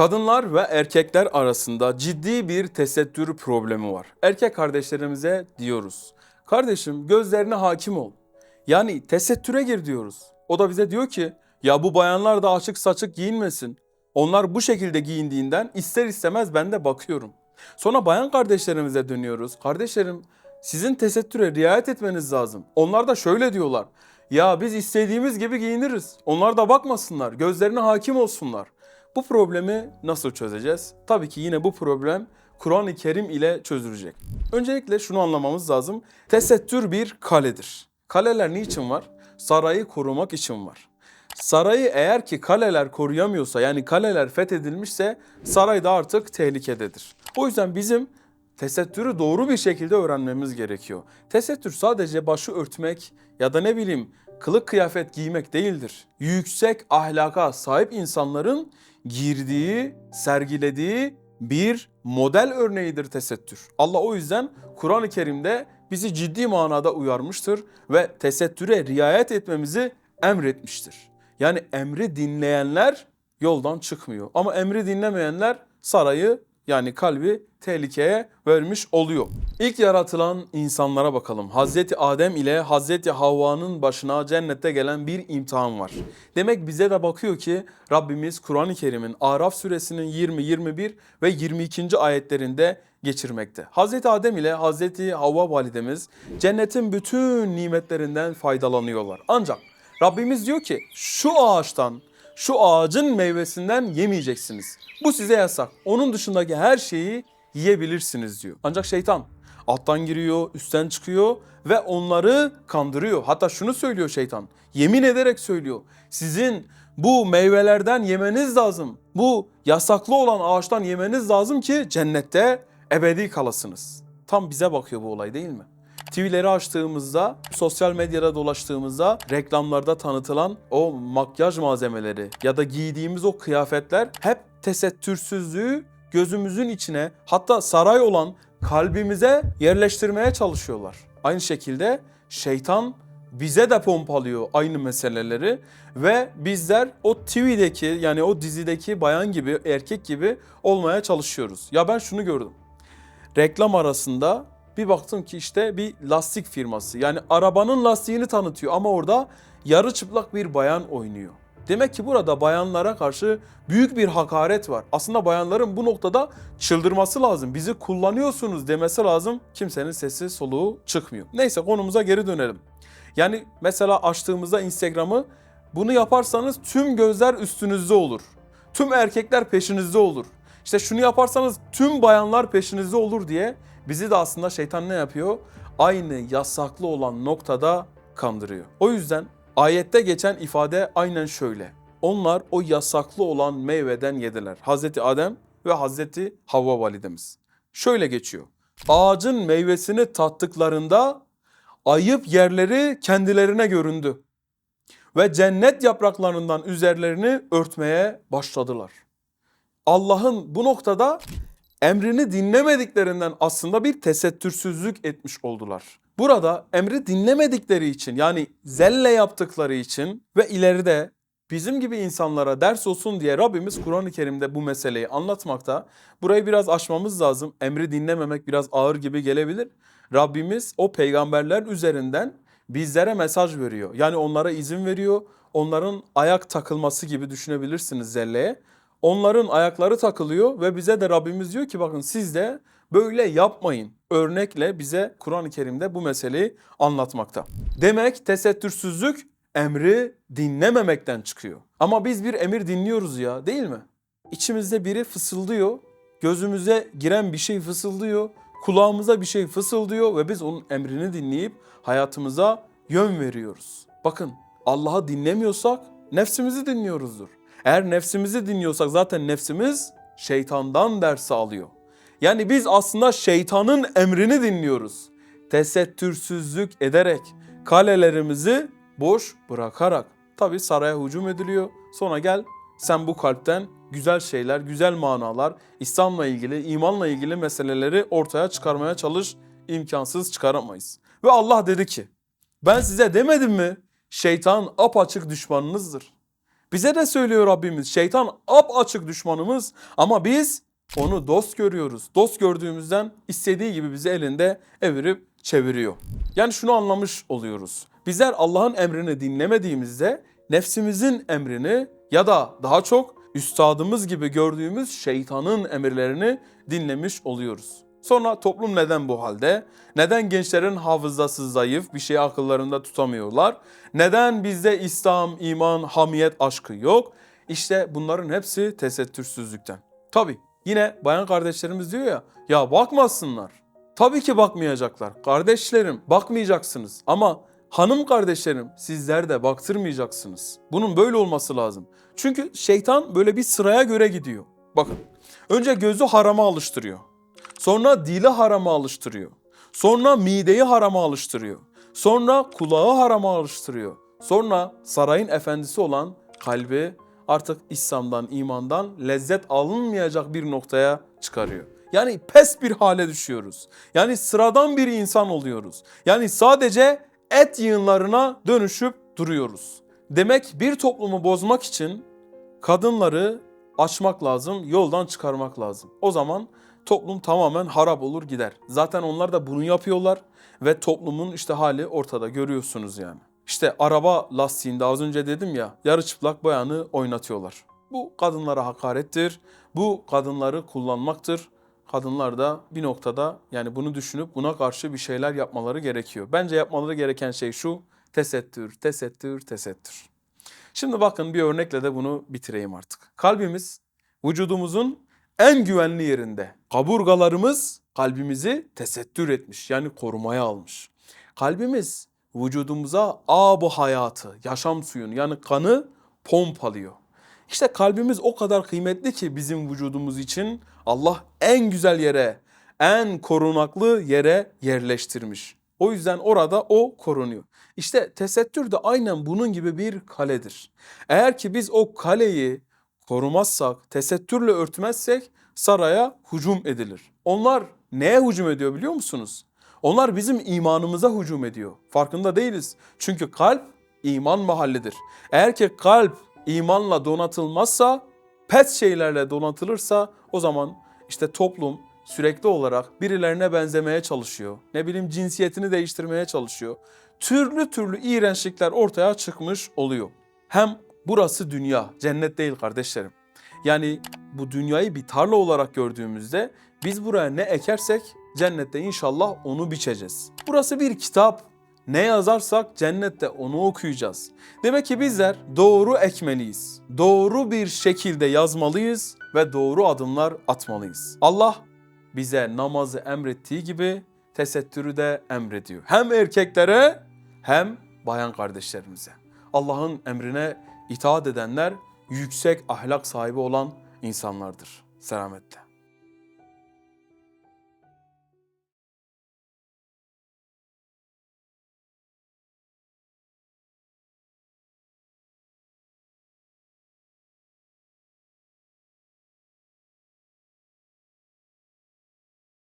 Kadınlar ve erkekler arasında ciddi bir tesettür problemi var. Erkek kardeşlerimize diyoruz. Kardeşim gözlerine hakim ol. Yani tesettüre gir diyoruz. O da bize diyor ki ya bu bayanlar da açık saçık giyinmesin. Onlar bu şekilde giyindiğinden ister istemez ben de bakıyorum. Sonra bayan kardeşlerimize dönüyoruz. Kardeşlerim sizin tesettüre riayet etmeniz lazım. Onlar da şöyle diyorlar. Ya biz istediğimiz gibi giyiniriz. Onlar da bakmasınlar. Gözlerine hakim olsunlar. Bu problemi nasıl çözeceğiz? Tabii ki yine bu problem Kur'an-ı Kerim ile çözülecek. Öncelikle şunu anlamamız lazım. Tesettür bir kaledir. Kaleler niçin var? Sarayı korumak için var. Sarayı eğer ki kaleler koruyamıyorsa yani kaleler fethedilmişse saray da artık tehlikededir. O yüzden bizim tesettürü doğru bir şekilde öğrenmemiz gerekiyor. Tesettür sadece başı örtmek ya da ne bileyim kılık kıyafet giymek değildir. Yüksek ahlaka sahip insanların girdiği, sergilediği bir model örneğidir tesettür. Allah o yüzden Kur'an-ı Kerim'de bizi ciddi manada uyarmıştır ve tesettüre riayet etmemizi emretmiştir. Yani emri dinleyenler yoldan çıkmıyor. Ama emri dinlemeyenler sarayı yani kalbi tehlikeye vermiş oluyor. İlk yaratılan insanlara bakalım. Hazreti Adem ile Hazreti Havva'nın başına cennette gelen bir imtihan var. Demek bize de bakıyor ki Rabbimiz Kur'an-ı Kerim'in Araf suresinin 20, 21 ve 22. ayetlerinde geçirmekte. Hazreti Adem ile Hazreti Havva validemiz cennetin bütün nimetlerinden faydalanıyorlar. Ancak Rabbimiz diyor ki şu ağaçtan şu ağacın meyvesinden yemeyeceksiniz. Bu size yasak. Onun dışındaki her şeyi yiyebilirsiniz diyor. Ancak şeytan alttan giriyor, üstten çıkıyor ve onları kandırıyor. Hatta şunu söylüyor şeytan. Yemin ederek söylüyor. Sizin bu meyvelerden yemeniz lazım. Bu yasaklı olan ağaçtan yemeniz lazım ki cennette ebedi kalasınız. Tam bize bakıyor bu olay değil mi? TV'leri açtığımızda, sosyal medyada dolaştığımızda reklamlarda tanıtılan o makyaj malzemeleri ya da giydiğimiz o kıyafetler hep tesettürsüzlüğü gözümüzün içine hatta saray olan kalbimize yerleştirmeye çalışıyorlar. Aynı şekilde şeytan bize de pompalıyor aynı meseleleri ve bizler o TV'deki yani o dizideki bayan gibi erkek gibi olmaya çalışıyoruz. Ya ben şunu gördüm. Reklam arasında bir baktım ki işte bir lastik firması. Yani arabanın lastiğini tanıtıyor ama orada yarı çıplak bir bayan oynuyor. Demek ki burada bayanlara karşı büyük bir hakaret var. Aslında bayanların bu noktada çıldırması lazım. Bizi kullanıyorsunuz demesi lazım. Kimsenin sesi soluğu çıkmıyor. Neyse konumuza geri dönelim. Yani mesela açtığımızda Instagram'ı bunu yaparsanız tüm gözler üstünüzde olur. Tüm erkekler peşinizde olur. İşte şunu yaparsanız tüm bayanlar peşinizde olur diye bizi de aslında şeytan ne yapıyor? Aynı yasaklı olan noktada kandırıyor. O yüzden ayette geçen ifade aynen şöyle. Onlar o yasaklı olan meyveden yediler. Hazreti Adem ve Hazreti Havva validemiz. Şöyle geçiyor. Ağacın meyvesini tattıklarında ayıp yerleri kendilerine göründü. Ve cennet yapraklarından üzerlerini örtmeye başladılar. Allah'ın bu noktada emrini dinlemediklerinden aslında bir tesettürsüzlük etmiş oldular. Burada emri dinlemedikleri için yani zelle yaptıkları için ve ileride bizim gibi insanlara ders olsun diye Rabbimiz Kur'an-ı Kerim'de bu meseleyi anlatmakta. Burayı biraz aşmamız lazım. Emri dinlememek biraz ağır gibi gelebilir. Rabbimiz o peygamberler üzerinden bizlere mesaj veriyor. Yani onlara izin veriyor. Onların ayak takılması gibi düşünebilirsiniz zelleye. Onların ayakları takılıyor ve bize de Rabbimiz diyor ki bakın siz de böyle yapmayın. Örnekle bize Kur'an-ı Kerim'de bu meseleyi anlatmakta. Demek tesettürsüzlük emri dinlememekten çıkıyor. Ama biz bir emir dinliyoruz ya değil mi? İçimizde biri fısıldıyor, gözümüze giren bir şey fısıldıyor, kulağımıza bir şey fısıldıyor ve biz onun emrini dinleyip hayatımıza yön veriyoruz. Bakın Allah'ı dinlemiyorsak nefsimizi dinliyoruzdur. Eğer nefsimizi dinliyorsak zaten nefsimiz şeytandan ders alıyor. Yani biz aslında şeytanın emrini dinliyoruz. Tesettürsüzlük ederek, kalelerimizi boş bırakarak. Tabi saraya hücum ediliyor. Sonra gel sen bu kalpten güzel şeyler, güzel manalar, İslam'la ilgili, imanla ilgili meseleleri ortaya çıkarmaya çalış. İmkansız çıkaramayız. Ve Allah dedi ki, ben size demedim mi? Şeytan apaçık düşmanınızdır. Bize de söylüyor Rabbimiz. Şeytan ap açık düşmanımız ama biz onu dost görüyoruz. Dost gördüğümüzden istediği gibi bizi elinde evirip çeviriyor. Yani şunu anlamış oluyoruz. Bizler Allah'ın emrini dinlemediğimizde nefsimizin emrini ya da daha çok üstadımız gibi gördüğümüz şeytanın emirlerini dinlemiş oluyoruz. Sonra toplum neden bu halde? Neden gençlerin hafızası zayıf, bir şeyi akıllarında tutamıyorlar? Neden bizde İslam, iman, hamiyet, aşkı yok? İşte bunların hepsi tesettürsüzlükten. Tabi yine bayan kardeşlerimiz diyor ya, ya bakmasınlar. Tabii ki bakmayacaklar. Kardeşlerim bakmayacaksınız ama hanım kardeşlerim sizler de baktırmayacaksınız. Bunun böyle olması lazım. Çünkü şeytan böyle bir sıraya göre gidiyor. Bakın önce gözü harama alıştırıyor. Sonra dili harama alıştırıyor. Sonra mideyi harama alıştırıyor. Sonra kulağı harama alıştırıyor. Sonra sarayın efendisi olan kalbi artık İslam'dan, imandan lezzet alınmayacak bir noktaya çıkarıyor. Yani pes bir hale düşüyoruz. Yani sıradan bir insan oluyoruz. Yani sadece et yığınlarına dönüşüp duruyoruz. Demek bir toplumu bozmak için kadınları açmak lazım, yoldan çıkarmak lazım. O zaman toplum tamamen harap olur gider. Zaten onlar da bunu yapıyorlar ve toplumun işte hali ortada görüyorsunuz yani. İşte araba lastiğinde az önce dedim ya yarı çıplak bayanı oynatıyorlar. Bu kadınlara hakarettir. Bu kadınları kullanmaktır. Kadınlar da bir noktada yani bunu düşünüp buna karşı bir şeyler yapmaları gerekiyor. Bence yapmaları gereken şey şu. Tesettür, tesettür, tesettür. Şimdi bakın bir örnekle de bunu bitireyim artık. Kalbimiz vücudumuzun en güvenli yerinde. Kaburgalarımız kalbimizi tesettür etmiş yani korumaya almış. Kalbimiz vücudumuza abu hayatı, yaşam suyunu yani kanı pompalıyor. İşte kalbimiz o kadar kıymetli ki bizim vücudumuz için Allah en güzel yere, en korunaklı yere yerleştirmiş. O yüzden orada o korunuyor. İşte tesettür de aynen bunun gibi bir kaledir. Eğer ki biz o kaleyi korumazsak, tesettürle örtmezsek saraya hücum edilir. Onlar neye hücum ediyor biliyor musunuz? Onlar bizim imanımıza hücum ediyor. Farkında değiliz. Çünkü kalp iman mahallidir. Eğer ki kalp imanla donatılmazsa, pet şeylerle donatılırsa o zaman işte toplum sürekli olarak birilerine benzemeye çalışıyor. Ne bileyim cinsiyetini değiştirmeye çalışıyor. Türlü türlü iğrençlikler ortaya çıkmış oluyor. Hem burası dünya, cennet değil kardeşlerim. Yani bu dünyayı bir tarla olarak gördüğümüzde biz buraya ne ekersek cennette inşallah onu biçeceğiz. Burası bir kitap. Ne yazarsak cennette onu okuyacağız. Demek ki bizler doğru ekmeliyiz. Doğru bir şekilde yazmalıyız ve doğru adımlar atmalıyız. Allah bize namazı emrettiği gibi tesettürü de emrediyor. Hem erkeklere hem bayan kardeşlerimize. Allah'ın emrine itaat edenler yüksek ahlak sahibi olan insanlardır. Selametle.